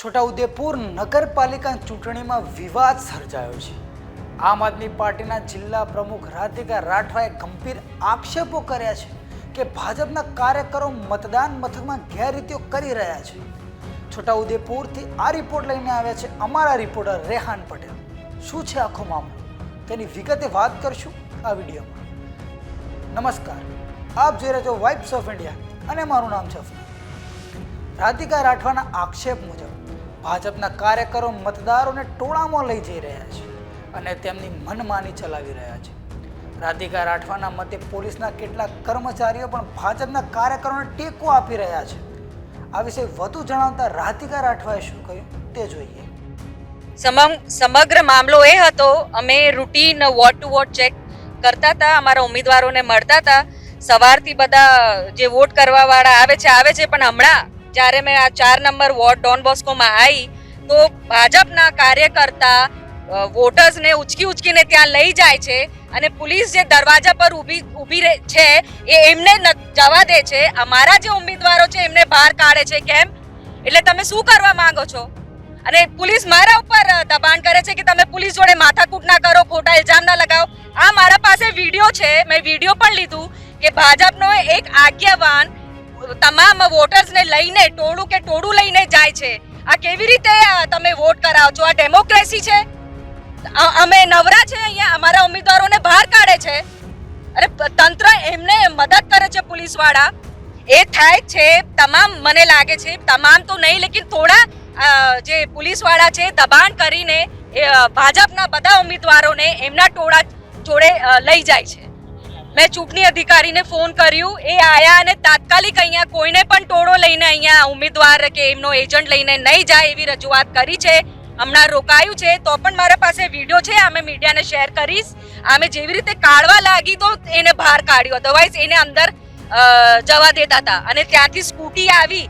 છોટાઉદેપુર નગરપાલિકા ચૂંટણીમાં વિવાદ સર્જાયો છે. આમ આદમી પાર્ટીના જિલ્લા પ્રમુખ રાધિકા રાઠવાએ ગંભીર આક્ષેપો કર્યા છે કે ભાજપના કાર્યકરો મતદાન મથકમાં ગેરરીતિઓ કરી રહ્યા છે. છોટાઉદેપુરથી આ રિપોર્ટ લઈને આવ્યા છે અમારા રિપોર્ટર રેહાન પટેલ. શું છે આખો મામલો? તેની વિગતે વાત કરશું આ વિડીયોમાં. નમસ્કાર. આપ જોઈ રહ્યા છો વાઇબ્સ ઓફ ઇન્ડિયા અને મારું નામ છે રાધિકા રાઠવાના આક્ષેપ મુજબ ભાજપના કાર્યકરો મતદારોને ટોળામાં લઈ જઈ રહ્યા છે અને તેમની મનમાની ચલાવી રહ્યા છે. રાધિકા રાઠવાના મતે પોલીસના કેટલાક કર્મચારીઓ પણ ભાજપના કાર્યકરોને ટેકો આપી રહ્યા છે. આ વિશે વધુ જણાવતા રાધિકા રાઠવાએ શું કહ્યું તે જોઈએ. સમગ્ર મામલો એ હતો, અમે routine vote to vote check કરતા હતા, અમારા ઉમેદવારોને મળતા હતા. સવારથી બધા જે વોટ કરવાવાળા આવે છે આવે છે, પણ હમણાં જ્યારે મેં આ ચાર નંબર વોર્ડ ડોન બોસ્કોમાં આવી તો ભાજપના કાર્યકર્તા વોટર્સને ઉચકી ઉચકીને ત્યાં લઈ જાય છે અને પોલીસ જે દરવાજા પર ઊભી ઊભી છે, એ એમને જવા દે છે. અમારા જે ઉમેદવારો છે, એમને બહાર કાઢે છે. કેમ? એટલે તમે શું કરવા માંગો છો? અને પોલીસ મારા ઉપર દબાણ કરે છે કે તમે પોલીસ જોડે માથાકૂટ ના કરો, ખોટા ઇલ્ઝામ ના લગાવો? આ મારા પાસે વીડિયો છે. મેં વીડિયો પણ લીધું કે ભાજપનો એક આગેવાન તમામ વોટર્સને લઈને, ટોળું કે ટોળું લઈને જાય છે. આ કેવી રીતે તમે વોટ કરાવો છો આ ડેમોક્રેસી છે? અમે નવરા છે અહીંયા? અમારા ઉમેદવારોને બહાર કાઢે છે? અરે તંત્ર એમને મદદ કરે છે પોલીસવાળા. એ થાય છે, તમામ મને લાગે છે, તમામ તો નહીં, લેકિન થોડા જે પોલીસવાળા છે, દબાણ કરીને ભાજપના બધા ઉમેદવારોને એમના ટોળા જોડે લઈ જાય છે. મેં ચૂંટણી અધિકારીને ફોન કર્યું. એ આયા અને તાત્કાલિક અહીંયા કોઈને પણ ટોળો લઈને અહીંયા ઉમેદવાર કે એમનો એજન્ટ લઈને નહીં જાય એવી રજૂઆત કરી છે. હમણાં રોકાયું છે. તો પણ મારા પાસે વીડિયો છે. અમે મીડિયાને શેર કરીશ. અમે જેવી રીતે કાઢવા લાગી તો એને બહાર કાઢ્યો. અધરવાઇઝ એને અંદર જવા દેતા હતા. અને ત્યાંથી સ્કૂટી આવી.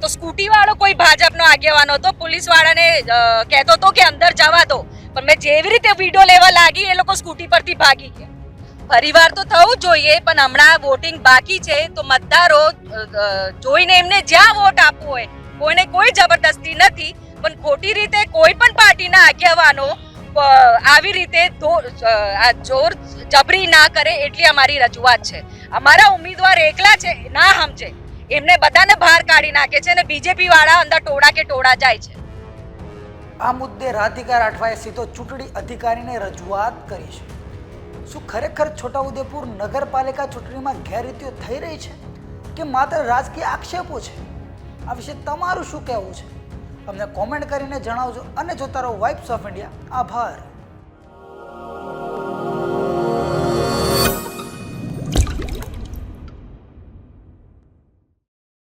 તો સ્કૂટી વાળો કોઈ ભાજપનો આગેવાનો હતો. પોલીસ વાળાને કહેતો હતો કે અંદર જવા દો. પણ મેં જેવી રીતે વીડિયો લેવા લાગી, એ લોકો સ્કૂટી પરથી ભાગી ગયા. પરિવાર તો થવું જોઈએ, પણ હમણાં વોટિંગ બાકી છે, તો મતદારો જોઈને એમને જ્યાં વોટ આપવો હોય, કોઈને કોઈ જબરદસ્તી નથી, પણ ખોટી રીતે કોઈ પણ પાર્ટીના આગેવાનો આવી રીતે જોર જબરી ના કરે એટલી અમારી રજૂઆત છે. અમારા ઉમેદવાર એકલા છે, ના સમજે. એમને બધાને બહાર કાઢી નાખે છે અને બીજેપી વાળા અંદર ટોળા કે ટોળા જાય છે. આ મુદ્દે રાધિકા રાઠવાએ સીધો ચૂંટણી અધિકારીને રજૂઆત કરી છે. શું ખરેખર છોટાઉદેપુર નગરપાલિકા ચૂંટણીમાં ગેરરીતિઓ થઈ રહી છે કે માત્ર રાજકીય આક્ષેપો છે? આ વિશે તમારું શું કહેવું છે? અમને કોમેન્ટ કરીને જણાવજો અને જોતા રહો વાઇબ્સ ઓફ ઇન્ડિયા આભાર.